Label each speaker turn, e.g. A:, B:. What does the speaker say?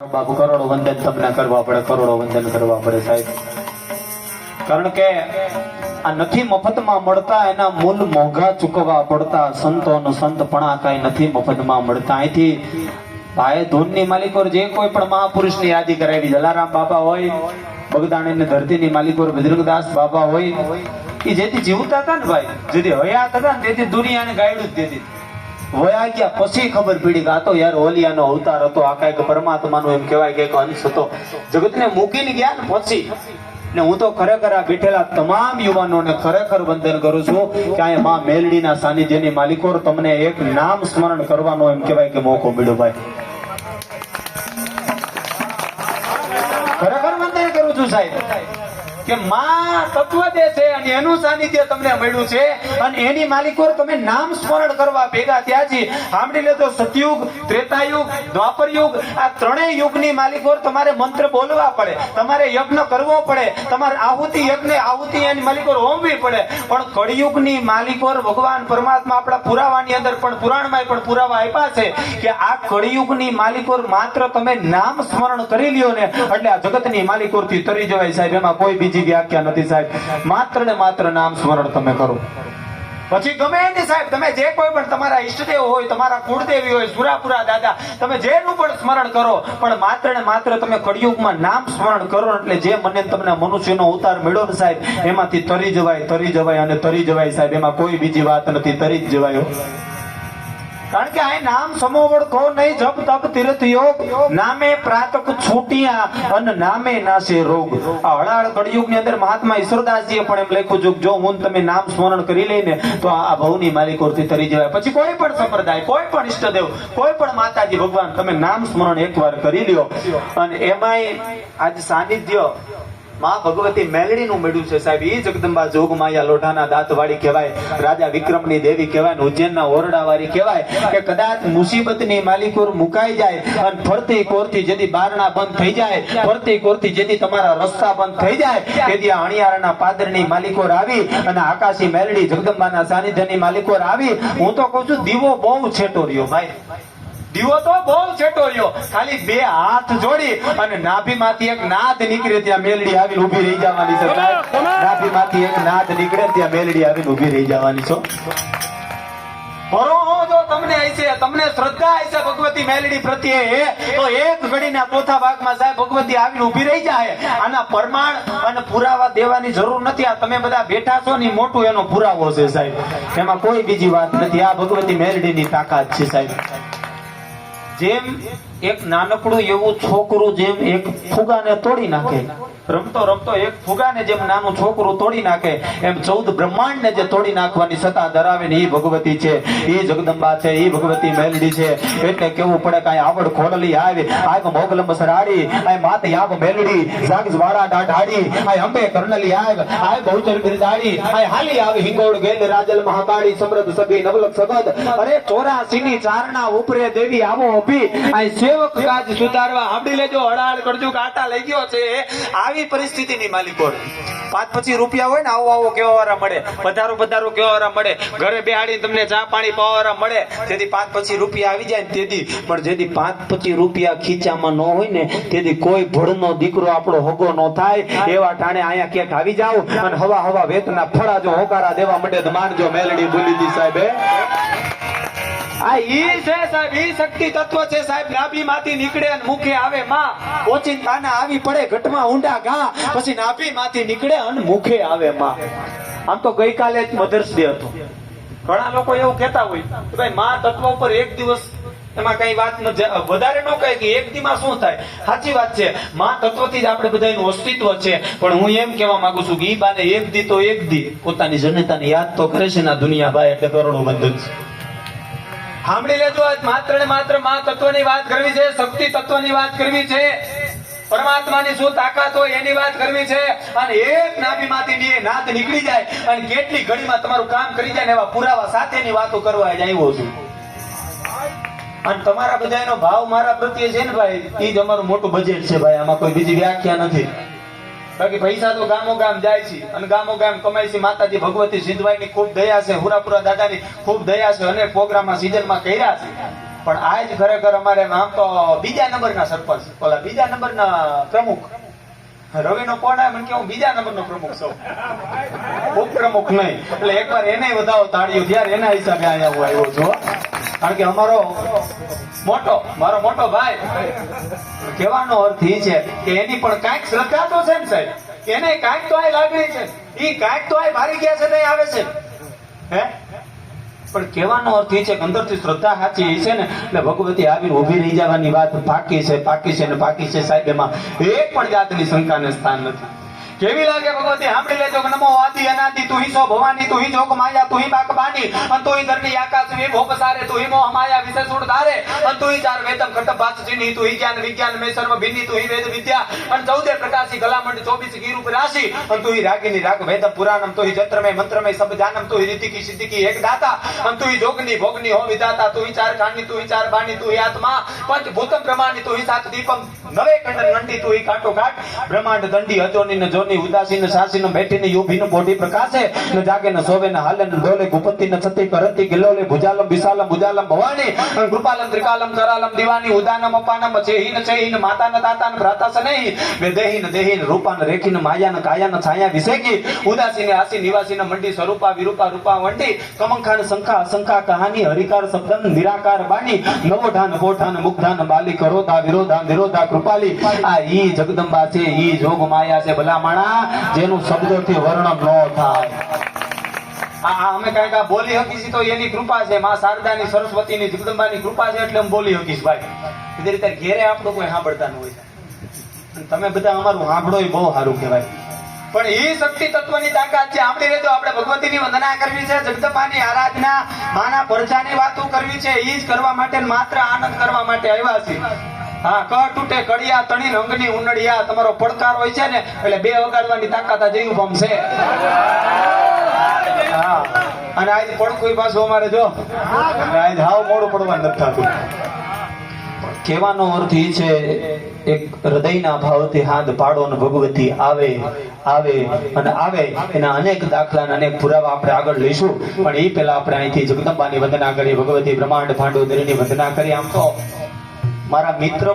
A: બાપુ, કરોડો વંદન તમને કરવા પડે, કરોડો વંદન કરવા પડે સાહેબ. કારણ કે આ નથી મફતમાં મળતા, એના મૂલ મોંઘા ચૂકવવા પડતા, સંતોનું સંતપણા કાંઈ નથી મફતમાં મળતા. અહીંથી ભાઈ ધૂનની માલિકો જે કોઈ પણ મહાપુરુષની યાદી કરાવી જલારામ બાબા હોય બગદાણી ધરતીની માલિકો બજરંગદાસ બાબા હોય, એ જેથી જીવતા હતા ને ભાઈ? જેથી હયાત હતા ને, તેથી દુનિયાને ગાયડું જ દેતી. વયા ગયા, પછી ખબર પડી કે આ તો યાર ઓલિયાનો અવતાર હતો, આ કાંઈક પરમાત્માનો એમ કહેવાય કે અંશ હતો. જગતને મૂકીને ગયા ને પછી. ને હું તો ખરેખર આ બેઠેલા તમામ યુવાનોને ખરેખર વંદન કરું છું કે આ માં મેલડીના સાનિધ્યની માલિકો તમને એક નામ સ્મરણ કરવાનો એમ કહેવાય કે મોકો મળ્યો ભાઈ. ખરેખર વંદન કરું છું સાહેબ. કે માં તત્વ દે છે અને એનું સાનિધ્ય તમને મળ્યું છે અને એની માલિકો તમે નામ સ્મરણ કરવા ભેગા થયા છે. સાંભળી લેતો સતયુગ, ત્રેતાયુગ દ્વાપર યુગ આ ત્રણેય યુગની માલિકો તમારે મંત્ર બોલવા પડે, તમારે યજ્ઞ કરવો પડે, તમારે આહુતિ યજ્ઞ આહુતિ એની માલિકો હોમવી પડે. પણ કળિયુગની માલિકો ભગવાન પરમાત્મા આપણા પુરાવાની અંદર પણ પુરાણમાં પણ પુરાવા આપ્યા છે કે આ કળિયુગની માલિકો માત્ર તમે નામ સ્મરણ કરી લ્યો ને, એટલે આ જગતની માલિકો થી તરી જવાય સાહેબ. એમાં કોઈ બીજી વ્યાખ્યા નથી સાહેબ માત્ર ને માત્ર નામ સ્મરણ તમે કરો પછી ગમે એની સાહેબ, તમે જે કોઈ પણ તમારા ઈષ્ટદેવ હોય, તમારા કુળદેવી હોય, સુરાપુરા દાદા, તમે જેનું પણ સ્મરણ કરો, પણ માત્ર ને માત્ર તમે કળિયુગમાં નામ સ્મરણ કરો એટલે જે મને તમને મનુષ્યનો ઉતાર મળ્યો ને સાહેબ, એમાંથી તરી જવાય તરી જવાય અને તરી જવાય સાહેબ, એમાં કોઈ બીજી વાત નથી, તરી જ જવાય. કારણ કે આ નામ સમોવડ કહો નહીં, જપ તપ તીર્થ યોગ. નામે પ્રાતક છૂટિયા અને નામે નાશે રોગ. આ હળાળ કળિયુગની અંદર મહાત્મા ઈશ્વરદાસજીએ પણ એમ લખ્યું છે જો હું તમે નામ સ્મરણ કરી લઈને તો આ ભવની માલિકોથી તરી જવાય. પછી કોઈ પણ સંપ્રદાય, કોઈ પણ ઈષ્ટદેવ, કોઈ પણ માતાજી, ભગવાન, તમે નામ સ્મરણ એકવાર કરી લ્યો. અને એમાંય આજ સાનિધ્ય માં ભગવતી મેલડીનું મળ્યું છે સાહેબ. એ જગદંબા જોગમાયા લોઢાના દાંતવાળી કહેવાય, રાજા વિક્રમની દેવી કહેવાય ને ઉજ્જૈનના ઓરડાવાળી કહેવાય કે કદાચ મુસીબતની માલિકોર મુકાઈ જાય અને ફરતી કોરથી જેથી બારણા બંધ થઈ જાય, ફરતી કોરથી જેથી તમારા રસ્તા બંધ થઈ જાય, તેથી આ પાદર પાદરની માલિકોર આવી અને આકાશી મેલડી જગદંબાના સાનિધ્યની માલિકોર આવી. હું તો કહું છું દીવો બહુ છેટો રહ્યો ભાઈ. દીવો તો બહુ છેટો રહ્યો. ખાલી બે હાથ જોડી અને નાભીમાંથી એક નાદ નીકળે ત્યાં મેલડી આવીને ઊભી રહી જવાની છે. નાભીમાંથી એક નાદ નીકળે ત્યાં મેલડી આવીને ઊભી રહી જવાની છો. ભરોહો જો તમને હશે તમને શ્રદ્ધા હશે ભગવતી મેલડી પ્રત્યે. તો એક ઘડીના ચોથા ભાગમાં સાહેબ ભગવતી આવીને ઊભી રહી જાય. આના પ્રમાણ અને પુરાવા દેવાની જરૂર નથી. આ તમે બધા બેઠા છો ને મોટું એનો પુરાવો છે સાહેબ. એમાં કોઈ બીજી વાત નથી. આ ભગવતી મેલડીની તાકાત છે સાહેબ. જેમ એક નાનકડું એવું છોકરું જેમ એક ફુગાને તોડી નાખે રમતો રમતો એક ફુગાને જેમ નાનું છોકરું તોડી નાખે, એમ ચૌદ બ્રહ્માંડને જે તોડી નાખવાની સત્તા ધરાવે ને એ ભગવતી છે. એ જગદંબા છે એ ભગવતી મેલડી છે. એટલે કેવું પડે કાંઈ આવડ ખોડલી આવે, આગ મોગલમ સરાડી, આય માત યાબ મેલડી જાગ વાડા ડાઢાડી, આય અંબે કર્ણલી આગ, આય બહુચર બિરદાડી આય હાલી આવી હિંગોળ ગેલ રાજલ મહાકાળી, સમૃદ્ધ સભી, નવલક સગદ. અરે ચોરાસીની ચારણા ઉપરે દેવી આવો અભી આય સેવક કાજ સુધારવા આવડી લેજો હડાળ કરજો, કાટા લઈ ગયો છે. આવી પરિસ્થિતિની માલિકો પાંચ પછી રૂપિયા હોય ને આવો આવો કેવા વાળા મળે. પધારો પધારો કેવા વાળા મળે. ઘરે બેહાડીને તમને ચા પાણી પાવા વાળા મળે. તેથી પાંચ પછી રૂપિયા આવી જાય ને તેથી, પણ જેથી પાંચ પછી રૂપિયા ખીચામાં ન હોય ને, તેથી કોઈ ભળનો દીકરો આપણો હગો ન થાય. એવા ટાણે અહીંયા ક્યાંક આવી જાવ અને હવા હવા વેતના ફળા જો હોકારા દેવા માટે માનજો મેલડી બોલી દી સાહેબે. દિવસ એમાં કઈ વાત વધારે ન કહે કે એક દીમાં શું થાય? સાચી વાત છે. માં તત્વથી આપણે બધાનું અસ્તિત્વ છે. પણ હું એમ કહેવા માંગુ છું કે ઈ બાને એક દી તો એક દી પોતાની જનતાને યાદ તો કરે છે ના દુનિયા ભાઈ એટલે કરોડો બંધન છે. સાંભળી લેજો, આજ માત્ર ને માત્રમાં તત્વની વાત કરવી છે, શક્તિ તત્વની વાત કરવી છે. પરમાત્માની શું તાકાત હોય એની વાત કરવી છે. અને એક નાભીમાંથી બે નાત નીકળી જાય અને કેટલી ઘડીમાં તમારું કામ કરી જાય ને એવા પુરાવા સાથેની વાતો કરવા આવ્યો છું. અને તમારા બધાનો ભાવ મારા પ્રત્યે છે ને ભાઈ એ જ અમારું મોટું બજેટ છે ભાઈ, આમાં કોઈ બીજી વ્યાખ્યા નથી. બાકી પૈસા તો ગામો ગામ જાય છે અને ગામો ગામ કમાય છે. માતાજી ભગવતી સિદ્ધવાઈ ની ખૂબ દયા છે. હુરાપુરા દાદાની ખૂબ દયા છે અનેક પ્રોગ્રામમાં સિઝનમાં કર્યા છે. પણ આ જ ખરેખર અમારે આમ તો બીજા નંબરના સરપંચ ઓલા બીજા નંબરના પ્રમુખ. રવિનો કોણ આવે કે હું બીજા નંબરનો પ્રમુખ છું. ઉપપ્રમુખ નહીં. એટલે એકવાર એને વધાવો તાળીઓ. ત્યારે એના હિસાબે અહીંયા હું આવ્યો છું. કારણ કે અમારો મોટો, મારો મોટો ભાઈ, કહેવાનો અર્થ એ છે કે એની પણ કાંઈક શ્રદ્ધા તો છે ને સાહેબ. એને કાંઈક તો આ લાગણી છે. એ કાંઈક તો આ મારી ગયા છે ને આવે છે. હે? પણ કહેવાનો અર્થ એ છે કે અંદરથી શ્રદ્ધા સાચી છે ને, એટલે ભગવતી આવીને ઊભી રહી જવાની વાત પાકી છે પાકી છે ને પાકી છે સાહેબ, એમાં એક પણ જાતની શંકાને સ્થાન નથી. કેવી લાગે ભગવતી સાંભળી લેજો કે નમો આદિ અનાદિ તું હિસો ભવાની તું હિ જોક માયા તું હિ બાક બાની, અન તું હિ ધરતી આકાશ મે ભોપ સારે તું હિ મોહ માયા વિશે સુડ ધારે, અન તું હિ ચાર વેદમ ખટ બાત જીની તું હિ જ્ઞાન વિજ્ઞાન મે સર્વ ભિન્ની તું હિ વેદ વિદ્યા, અન ચૌદે પ્રકાશી ગલામંડ ચોવીસ ગીર ઉપર રાશિ, અને તું હિ રાગિની રાગ વેદ પુરાણમ તું હિ જત્ર મે મંત્ર મે સબ જાનમ તું હિ રીતિ કી સિદ્ધિ કી એક દાતા, અન તું હિ જોગની ભોગની હો વિધાતા તું હિ ચાર ખાની તું હિ ચાર બાની તું હિ આત્મા, પંચ ભૂતમ પ્રમાણી તું હિ સાત દીપમ, નવે કંડન નંટી તું હિ કાટો કાટ બ્રહ્માંડ દંડી અજોની ને જોની ઉદાસી ને સાસી ને બેઠી ને યુભી ને બોડી પ્રકાશે ને જાગે, ને સોવે ને હાલે, ને ડોલે ગુપતિ ને છતી કરતી ગિલોલે ભુજાલમ, વિશાલમ ભુજાલમ ભવાની, કૃપાલમ, ત્રિકાલમ તરાલમ દિવાની, ઉદાનમ, અપાનમ ચેહી ને ચેહી ને માતા ને દાતા ને ભ્રાતા સને સનેહી વેદેહી ને દેહી ને રૂપા ને રેખી ને માયા ને કાયા ને છાયા વિશેકી ઉદાસી ને આસી નિવાસી ને મંડી, સ્વરૂપા, વિરૂપા, રૂપા, વંડી, કમંખાન ને શંખા અસંખા કહાની, હરિકાર, શબ્દન, નિરાકાર બાની નવોઢાન કોઠાન મુગ્ધાન, બાલી, કરોધા, વિરોધા વિરોધા, કૃપાલી, આ ઈ જગદંબા છે, ઈ જોગ માયા છે ભલા માણા જેનું શબ્દોથી વર્ણન ન થાય. અમે કાંઈક આ બોલી હકીશ તો એની કૃપા છે. માં શારદાની, સરસ્વતીની, જગદંબાની કૃપા છે એટલે અમે બોલી હકીશ ભાઈ. બીજી રીતે ઘેરે આપણું કોઈ સાંભળતા ન હોય. તમે બધા અમારું સાંભળો બહુ સારું કહેવાય. પણ એ શક્તિ તત્વની તાકાત છે. આપણે રહેતો આપણે ભગવતીની વંદના કરવી છે, જગદંબાની આરાધના, માના પરજાની વાતો કરવી છે, એ જ કરવા માટે માત્ર આનંદ કરવા માટે આવ્યા છે હા, ક તૂટે, કડિયા તણી, રંગની ઉનડિયા તમારો પડકાર હોય છે ને, એટલે બે વગાડવાની તાકાત આ જયું હા, અને આજ પડકું પાછું અમારે જો આજ હાવ મોડું પડવાનું નથી થતું. કહેવાનો અર્થ એ છે, એક હૃદયના ભાવથી હાથ પાડો અને ભગવતી આવે આવે, અને આવે, એના અનેક દાખલા અને અનેક પુરાવા આપણે આગળ લઈશું. પણ એ પહેલા આપણે અહીંથી જગદંબાની વંદના કરી ભગવતી બ્રહ્માંડ, ભાંડોદરીની વંદના કરી આમ તો. મારા મિત્ર